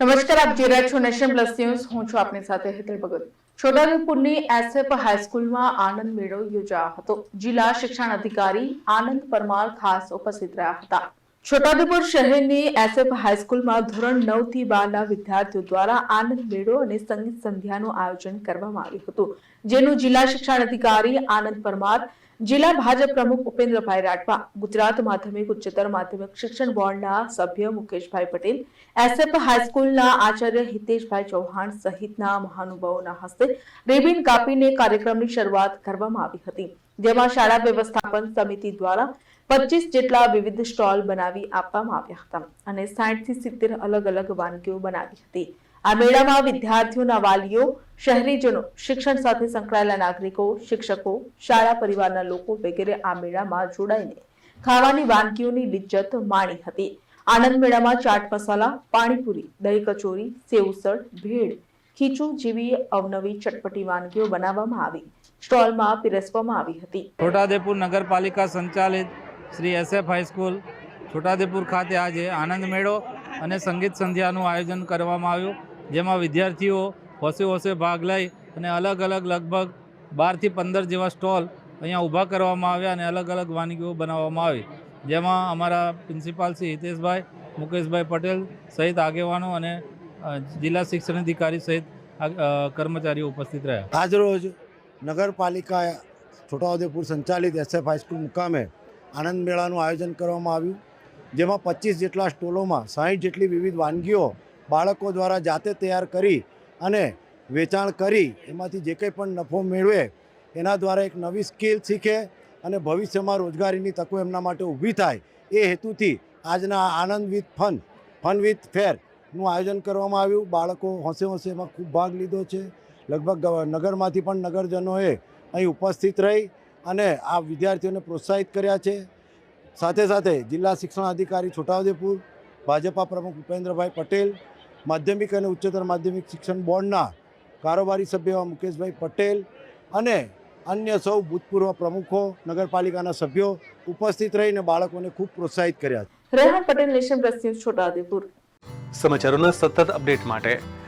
નમસ્કાર આપ જોઈ રહ્યા છો નેશન પ્લસ ન્યૂઝ. હું છું આપની સાથે હેતલ ભગત. છોટાઉદેપુરની એસએફ હાઈસ્કૂલમાં આનંદ મેળો યોજાયો હતો. જિલ્લા શિક્ષણ અધિકારી આનંદ પરમાર ખાસ ઉપસ્થિત રહ્યા હતા. છોટાઉદેપુર શહેરની એસએફ હાઈસ્કૂલમાં ધોરણ નવથી બારના વિદ્યાર્થીઓ દ્વારા આનંદ મેળો અને સંગીત સંધ્યાનું આયોજન કરવામાં આવ્યું હતું, જેનું જિલ્લા શિક્ષણ અધિકારી આનંદ પરમાર, જિલ્લા ભાજપ પ્રમુખ ઉપેન્દ્રભાઈ રાઠવા, ગુજરાત માધ્યમિક ઉચ્ચતર માધ્યમિક શિક્ષણ બોર્ડના સભ્ય મુકેશભાઈ પટેલ, એસએફ હાઈસ્કૂલના આચાર્ય હિતેશભાઈ ચૌહાણ સહિતના મહાનુભાવોના હસ્તે રેબિન કાપીને કાર્યક્રમની શરૂઆત કરવામાં આવી હતી, જેમાં શાળા વ્યવસ્થાપન સમિતિ દ્વારા પચીસ જેટલા વિવિધ સ્ટોલ બનાવી આપવામાં આવ્યા હતા અને સાઠથી સિત્તેર અલગ અલગ વાનગીઓ બનાવી હતી. આ મેળામાં વિદ્યાર્થીઓના વાલીઓ, શહેરીજનો, શિક્ષણ સાથે સંકળાયેલા નાગરિકો, શિક્ષકો, શાળા પરિવારના લોકો વગેરે આ મેળામાં જોડાઈને ખાવાની વાનગીઓની લિજ્જત માણી હતી. આનંદ મેળામાં ચાટ મસાલા, પાણીપુરી, દહીં કચોરી સેવસળ ભેળ, ખીચું જેવી અવનવી ચટપટી વાનગીઓ બનાવવામાં આવી. સ્ટોલમાં પીરસવામાં આવી હતી. છોટાદેપુર નગરપાલિકા સંચાલિત શ્રી એસએફ હાઈસ્કૂલ છોટાદેપુર ખાતે આજે આનંદ મેળો અને સંગીત સંધ્યાનું આયોજન કરવામાં આવ્યું, જેમાં વિદ્યાર્થીઓ હોશે હોશે ભાગ લઈ અને અલગ અલગ લગભગ બારથી પંદર જેવા સ્ટોલ અહીંયા ઊભા કરવામાં આવ્યા અને અલગ અલગ વાનગીઓ બનાવવામાં આવી. જેમાં અમારા પ્રિન્સિપાલ શ્રી હિતેશભાઈ, મુકેશભાઈ પટેલ સહિત આગેવાનો અને જિલ્લા શિક્ષણ અધિકારી સહિત કર્મચારીઓ ઉપસ્થિત રહ્યા. આજરોજ નગરપાલિકા છોટાઉદેપુર સંચાલિત એસએફ હાઈસ્કૂલ મુકામે આનંદ મેળાનું આયોજન કરવામાં આવ્યું, જેમાં પચીસ જેટલા સ્ટોલોમાં સાહીઠ જેટલી વિવિધ વાનગીઓ બાળકો દ્વારા જાતે તૈયાર કરી અને વેચાણ કરી, એમાંથી જે કંઈ પણ નફો મેળવે, એના દ્વારા એક નવી સ્કિલ શીખે અને ભવિષ્યમાં રોજગારીની તકો એમના માટે ઊભી થાય, એ હેતુથી આજના આનંદ વિથ ફન ફન વિથ ફેરનું આયોજન કરવામાં આવ્યું. બાળકો હોંશે હોંશે એમાં ખૂબ ભાગ લીધો છે. લગભગ નગરમાંથી પણ નગરજનોએ અહીં ઉપસ્થિત રહી અને આ વિદ્યાર્થીઓને પ્રોત્સાહિત કર્યા છે. સાથે સાથે જિલ્લા શિક્ષણ અધિકારી છોટાઉદેપુર ભાજપા પ્રમુખ ઉપેન્દ્રભાઈ પટેલ માધ્યમિક અને ઉચ્ચતર માધ્યમિક શિક્ષણ બોર્ડના કારોબારી સભ્ય એવા મુકેશભાઈ પટેલ અને અન્ય સૌ ભૂતપૂર્વ પ્રમુખો નગરપાલિકાના સભ્યો ઉપસ્થિત રહીને બાળકોને ખૂબ પ્રોત્સાહિત કર્યા Rehan Patel nation plus news Chhotaudepur. સમાચારોના સતત અપડેટ માટે